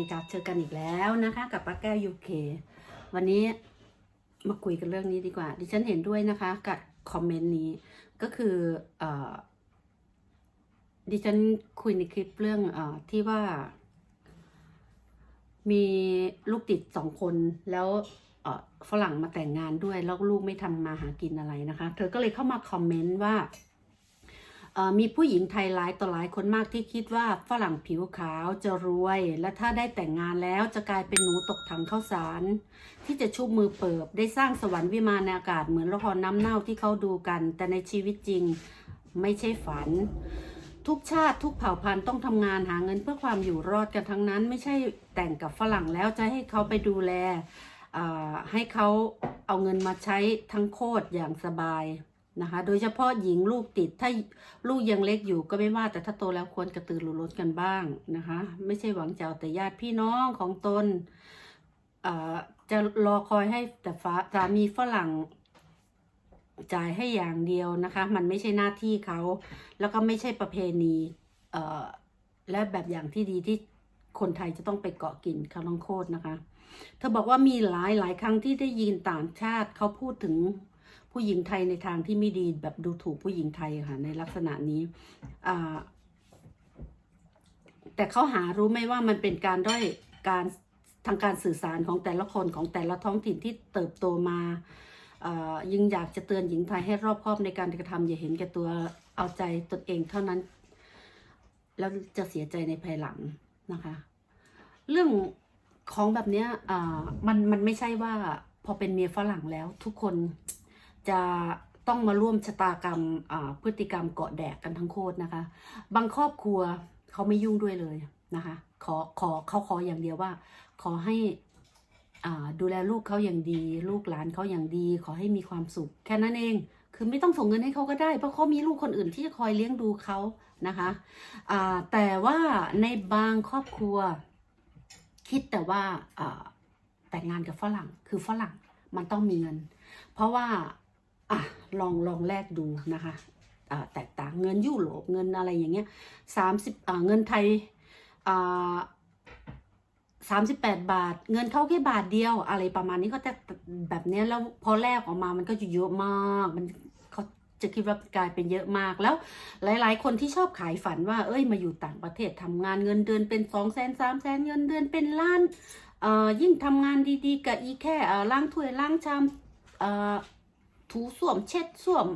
ดีครับเจอกันอีกแล้วนะคะ กับป้าแก้วยูเควันนี้มาคุยกันเรื่องนี้ดีกว่า ดิฉันเห็นด้วยนะคะ กับคอมเมนต์นี้ก็คืออดิฉันคุยในคลิปเรื่องอที่ว่า มีลูกติดสองคนแล้วฝรั่งมาแต่งงานด้วย แล้วลูกไม่ทำมาหากินอะไรนะคะ เธอก็เลยเข้ามาคอมเมนต์ว่า มีผู้หญิงไทยหลายต่อหลายคนมากที่คิดว่าฝรั่งผิวขาวจะรวย และถ้าได้แต่งงานแล้วจะกลายเป็นหนูตกถังข้าวสาร ที่จะชุบมือเปิบได้สร้างสวรรค์วิมานในอากาศเหมือนละครน้ำเน่าที่เขาดูกัน แต่ในชีวิตจริงไม่ใช่ฝัน ทุกชาติทุกเผ่าพันธุ์ต้องทำงานหาเงินเพื่อความอยู่รอดกันทั้งนั้น ไม่ใช่แต่งกับฝรั่งแล้วจะให้เขาไปดูแลให้เขาเอาเงินมาใช้ทั้งโคตรอย่างสบาย นะคะ โดยเฉพาะหญิงลูกติด ถ้าลูกยังเล็กอยู่ก็ไม่ว่า แต่ถ้าโตแล้วควรกระตือรือร้นกันบ้างนะคะ ไม่ใช่หวังจะเอาแต่ญาติพี่น้องของตนจะรอคอยให้แต่สามีฝรั่งจ่ายให้อย่างเดียวนะคะ มันไม่ใช่หน้าที่เขา แล้วก็ไม่ใช่ประเพณีและแบบอย่างที่ดีที่คนไทยจะต้องไปเกาะกินคาลังโคตรนะคะ เธอบอกว่ามีหลายหลายครั้งที่ได้ยินต่างชาติเขาพูดถึง ผู้หญิงไทยในทางที่ไม่ดีแบบดูถูกผู้หญิงไทยค่ะ ในลักษณะนี้อ่าแต่เขาหารู้ไหมว่ามันเป็นการด้อยการทางการสื่อสารของแต่ละคนของแต่ละท้องถิ่นที่เติบโตมาอ่ายังอยากจะเตือนหญิงไทยให้รอบคอบในการกระทำอย่าเห็นแก่ตัวเอาใจตนเองเท่านั้น แล้วจะเสียใจในภายหลังนะคะ เรื่องของแบบเนี้ยมันมันไม่ใช่ว่าพอเป็นเมียฝรั่งแล้วทุกคน จะต้องมาร่วมชะตากรรมพฤติกรรมเกาะแดกกันทั้งโคตรนะคะ บางครอบครัวเขาไม่ยุ่งด้วยเลยนะคะขอขอเขาขออย่างเดียวว่า ขอให้ดูแลลูกเขาอย่างดี ลูกหลานเขาอย่างดี ขอให้มีความสุข แค่นั้นเองคือไม่ต้องส่งเงินให้เขาก็ได้ เพราะเขามีลูกคนอื่นที่จะคอยเลี้ยงดูเขานะคะแต่ว่าในบางครอบครัว คิดแต่ว่าแต่งงานกับฝรั่งคือฝรั่งมันต้องมีเงิน เพราะว่า อะลองลองแลกดูนะคะแตกต่างเงินยุโรปเงินอะไรอย่างเงี้ยสามสิบเงินไทยสามสิบแปดบาท เงินเขาแค่บาทเดียว อะไรประมาณนี้ก็จะแบบเนี้ยแล้วพอแลกออกมามันก็จะเยอะมากมันเขาจะคิดว่ากลายเป็นเยอะมากแล้ว หลาย ๆ คนที่ชอบขายฝันว่า เอ้ยมาอยู่ต่างประเทศทำงานเงินเดือนเป็นสองแสนสามแสนเงินเดือนเป็นล้านยิ่งทำงานดีๆกับอีแค่ล้างถ้วยล้างชามอ ถูส้วมเช็ดส้วม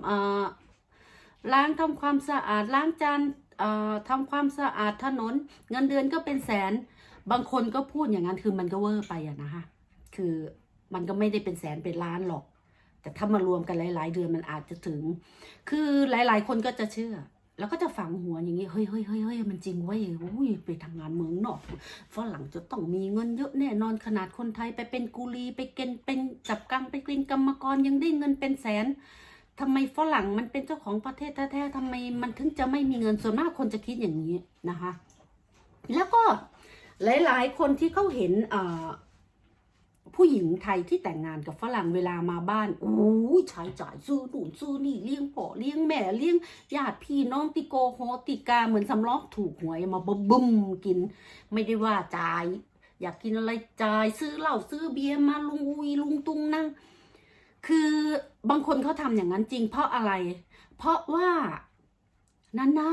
ล้างทำความสะอาดล้างจานเอ่อทำความสะอาดถนน เงินเดือนก็เป็นแสน บางคนก็พูดอย่างนั้นคือมันก็เวอร์ไปอะนะคะ คือมันก็ไม่ได้เป็นแสนเป็นล้านหรอก แต่ถ้ามารวมกันหลาย ๆ เดือนมันอาจจะถึง คือหลาย ๆ คนก็จะเชื่อ แล้วก็จะฝังหัวอย่างนี้เฮ้ยเฮ้ยเฮ้ยเฮ้ยมันจริงเว้ยอุ้ยไปทำงานเมืองนอกฝรั่งจะต้องมีเงินเยอะแน่นอนขนาดคนไทยไปเป็นกุลีไปเกณฑ์เป็นจับกังไปกลินกรรมกรยังได้เงินเป็นแสนทำไมฝรั่งมันเป็นเจ้าของประเทศแท้ๆทำไมมันถึงจะไม่มีเงินส่วนมากคนจะคิดอย่างนี้นะคะ แล้วก็หลาย ๆ คนที่เขาเห็นอ่า ผู้หญิงไทยที่แต่งงานกับฝรั่งเวลามาบ้านโอ้ยใช้จ่ายซื้อนู่นซื้อนี่เลี้ยงพ่อเลี้ยงแม่เลี้ยงญาติพี่น้องติโกโฮติกาเหมือนสำล้อถูกหวยมาบึ้มบึ้มกิน ไม่ได้ว่าจ่าย อยากกินอะไรจ่ายซื้อเหล้าซื้อเบียร์มาลุงอุยลุงตุงนั่งคือบางคนเขาทำอย่างนั้นจริง เพราะอะไร เพราะว่านา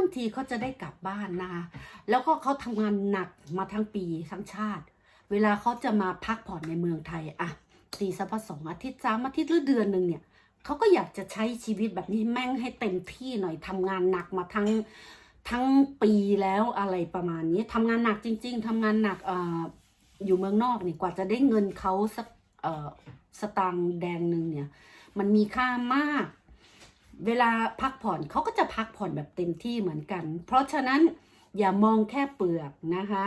นๆทีเขาจะได้กลับบ้านนะคะแล้วก็เขาทำงานหนักมาทั้งปีทั้งชาติ เวลาเขาจะมาพักผ่อนในเมืองไทยอะตีสักสองอาทิตย์สามอาทิตย์หรือเดือนหนึ่งเนี่ยเขาก็อยากจะใช้ชีวิตแบบนี้แม่งให้เต็มที่หน่อยทำงานหนักมาทั้งทั้งปีแล้วอะไรประมาณนี้ทำงานหนักจริง ๆทำงานหนักออยู่เมืองนอกเนี่ยกว่าจะได้เงินเขาสักสตางค์แดงหนึ่งเนี่ย มันมีค่ามาก เวลาพักผ่อนเขาก็จะพักผ่อนแบบเต็มที่เหมือนกัน เพราะฉะนั้น อย่ามองแค่เปลือกนะคะ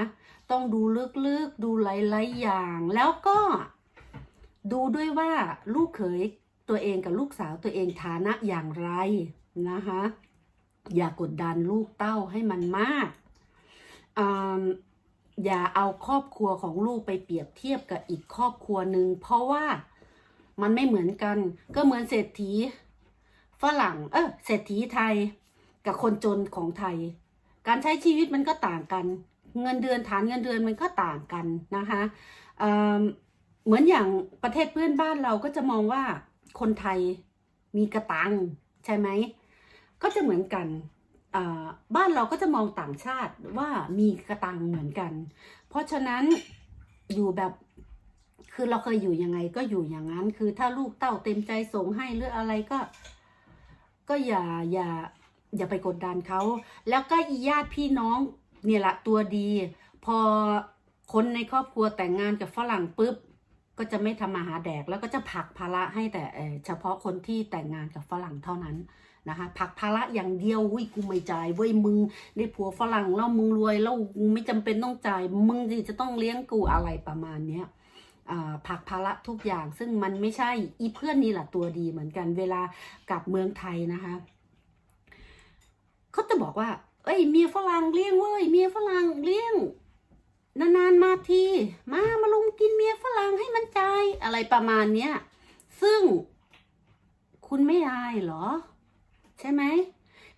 ต้องดูลึกๆ ดูหลายๆอย่าง แล้วก็ดูด้วยว่าลูกเขยตัวเองกับลูกสาวตัวเองฐานะอย่างไรนะคะ อย่ากดดันลูกเต้าให้มันมากอ่าอย่าเอาครอบครัวของลูกไปเปรียบเทียบกับอีกครอบครัวหนึ่งเพราะว่ามันไม่เหมือนกัน ก็เหมือนเศรษฐีฝรั่ง เออเศรษฐีไทย กับคนจนของไทย การใช้ชีวิตมันก็ต่างกัน เงินเดือนฐานเงินเดือนมันก็ต่างกันนะคะเเหมือนอย่างประเทศเพื่อนบ้านเราก็จะมองว่าคนไทยมีกระตังใช่ไหมก็จะเหมือนกันบ้านเราก็จะมองต่างชาติว่ามีกระตังเหมือนกัน เพราะฉะนั้นอยู่แบบคือเราเคยอยู่ยังไงก็อยู่อย่างนั้น คือถ้าลูกเต้าเต็มใจส่งให้หรืออะไรก็ ก็อย่าอย่า อย่าไปกดดันเขา แล้วก็อีญาติพี่น้องเนี่ยละตัวดี พอคนในครอบครัวแต่งงานกับฝรั่งปุ๊บ ก็จะไม่ทำมาหาแดก แล้วก็จะผักภาระให้แต่เฉพาะคนที่แต่งงานกับฝรั่งเท่านั้นนะคะผักภาระอย่างเดียววิกูไม่จ่ายเว้ยมึงได้ผัวฝรั่งแล้วมึงรวยแล้วมึงไม่จำเป็นต้องจ่าย มึงจีจะต้องเลี้ยงกูอะไรประมาณเนี้ยอ่าผักภาระทุกอย่างซึ่งมันไม่ใช่อีเพื่อนนี่แหละตัวดีเหมือนกันเวลากลับเมืองไทยนะคะ เขาจะบอกว่า เอ้ยเมียฝรั่งเลี้ยงเว้ยเมียฝรั่งเลี้ยง นานๆมาที มามาลุมกินเมียฝรั่งให้มันใจอะไรประมาณเนี้ยซึ่งคุณไม่อายเหรอ ใช่ไหม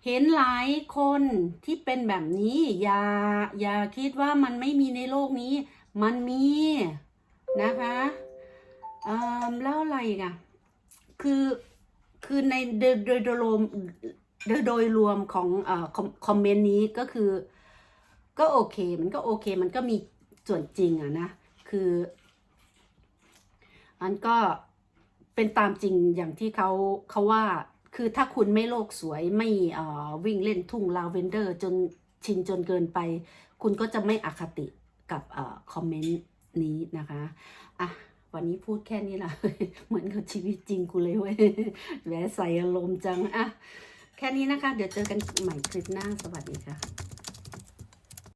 เห็นหลายคนที่เป็นแบบนี้อย่าอย่าคิดว่ามันไม่มีในโลกนี้ มันมีนะคะเอ่อแล้วอะไรอะ คือคือในโดยโดยโดยรวม โดยโดยรวมของอคอมเมนต์นี้ก็คือ ก็โอเค มันก็โอเค มันก็มีส่วนจริงอะนะ คืออันก็เป็นตามจริงอย่างที่เขาเขาว่า คือถ้าคุณไม่โลกสวยไม่อวิ่งเล่นทุ่งลาเวนเดอร์ จนชินจนเกินไป คุณก็จะไม่อคติกับอคอมเมนต์นี้นะคะอะวันนี้พูดแค่นี้แหละเหมือนกับชีวิตจริงกูเลยเว้ยแหวใส่อารมณ์จังอะ แค่นี้นะคะ เดี๋ยวเจอกันใหม่คลิปหน้า สวัสดีค่ะ